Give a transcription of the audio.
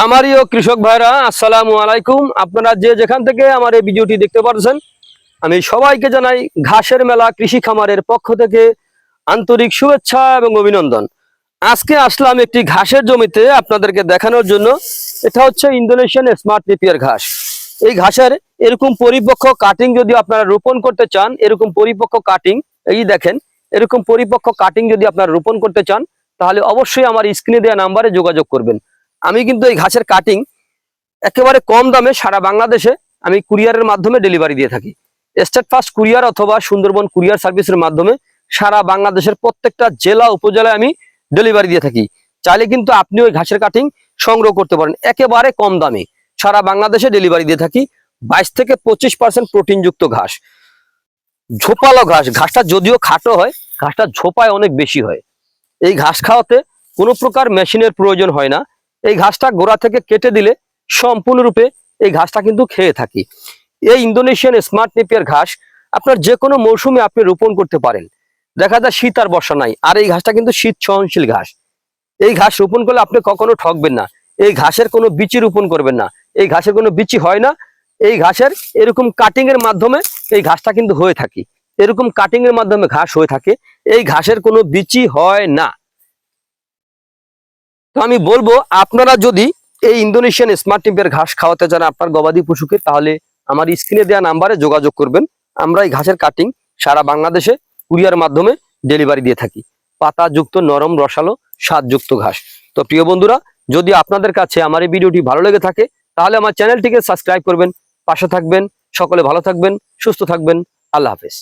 খামারি ও কৃষক ভাইরা, আসসালামু আলাইকুম। আপনারা যে যেখান থেকে আমার এই ভিডিওটি দেখতে পাচ্ছেন আমি সবাইকে জানাই ঘাসের মেলা কৃষি খামারের পক্ষ থেকে আন্তরিক শুভেচ্ছা এবং অভিনন্দন। আজকে আসলাম একটি ঘাসের জমিতে আপনাদেরকে দেখানোর জন্য। এটা হচ্ছে ইন্দোনেশিয়ান স্মার্ট নেপিয়ার ঘাস। এই ঘাসের এরকম পরিপক্ক কাটিং যদি আপনারা রোপণ করতে চান, এরকম পরিপক্ক কাটিং, এই দেখেন, এরকম পরিপক্ক কাটিং যদি আপনারা রোপণ করতে চান, তাহলে অবশ্যই আমার স্ক্রিনে দেওয়া নাম্বারে যোগাযোগ করবেন। আমি কিন্তু এই ঘাসের কাটিং একেবারে কম দামে সারা বাংলাদেশে আমি কুরিয়ারের মাধ্যমে ডেলিভারি দিয়ে থাকি। স্টেট ফার্স্ট কুরিয়ার অথবা সুন্দরবন কুরিয়ার সার্ভিসের মাধ্যমে সারা বাংলাদেশের প্রত্যেকটা জেলা উপজেলায় আমি ডেলিভারি দিয়ে থাকি। চাইলে কিন্তু আপনি ওই ঘাসের কাটিং সংগ্রহ করতে পারেন, একেবারে কম দামে। সারা বাংলাদেশে ডেলিভারি দিয়ে থাকি বাইশ থেকে পঁচিশ পার্সেন্ট প্রোটিনযুক্ত ঘাস। ঝোপালো ঘাস, ঘাসটা যদিও খাটো হয়, ঘাসটা ঝোপায় অনেক বেশি হয়। এই ঘাস খাওয়াতে কোনো প্রকার মেশিনের প্রয়োজন হয় না। এই ঘাসটা গোড়া থেকে কেটে দিলে সম্পূর্ণরূপে এই ঘাসটা কিন্তু খেয়ে থাকি। এই ইন্দোনেশিয়ান স্মার্ট নেপিয়ার ঘাস আপনার যে কোনো মৌসুমে আপনি রোপণ করতে পারেন। দেখা যায় শীত আর বর্ষা নাই, আর এই ঘাসটা কিন্তু শীত সহনশীল ঘাস। এই ঘাস রোপণ করলে আপনি কখনো ঠকবেন না। এই ঘাসের কোনো বিচি রোপণ করবেন না। এই ঘাসের কোনো বিচি হয় না। এই ঘাসের এরকম কাটিং এর মাধ্যমে এই ঘাসটা কিন্তু হয়ে থাকে। এরকম কাটিং এর মাধ্যমে ঘাস হয়ে থাকে। এই ঘাসের কোনো বিচি হয় না। তো আমি বলব, আপনারা যদি এই ইন্দোনেশিয়ান স্মার্ট টিপের ঘাস খাওয়াতে চান আপনার গবাদি পশুকে, তাহলে আমার স্ক্রিনে দেওয়া নাম্বারে যোগাযোগ করবেন। আমরা এই ঘাসের কাটিং সারা বাংলাদেশে কুরিয়ার মাধ্যমে ডেলিভারি দিয়ে থাকি। পাতাযুক্ত, নরম, রসালো, স্বাদযুক্ত ঘাস। তো প্রিয় বন্ধুরা, যদি আপনাদের কাছে আমার এই ভিডিওটি ভালো লেগে থাকে, তাহলে আমার চ্যানেলটিকে সাবস্ক্রাইব করবেন, পাশে থাকবেন, সকলে ভালো থাকবেন, সুস্থ থাকবেন, আল্লাহ হাফেজ।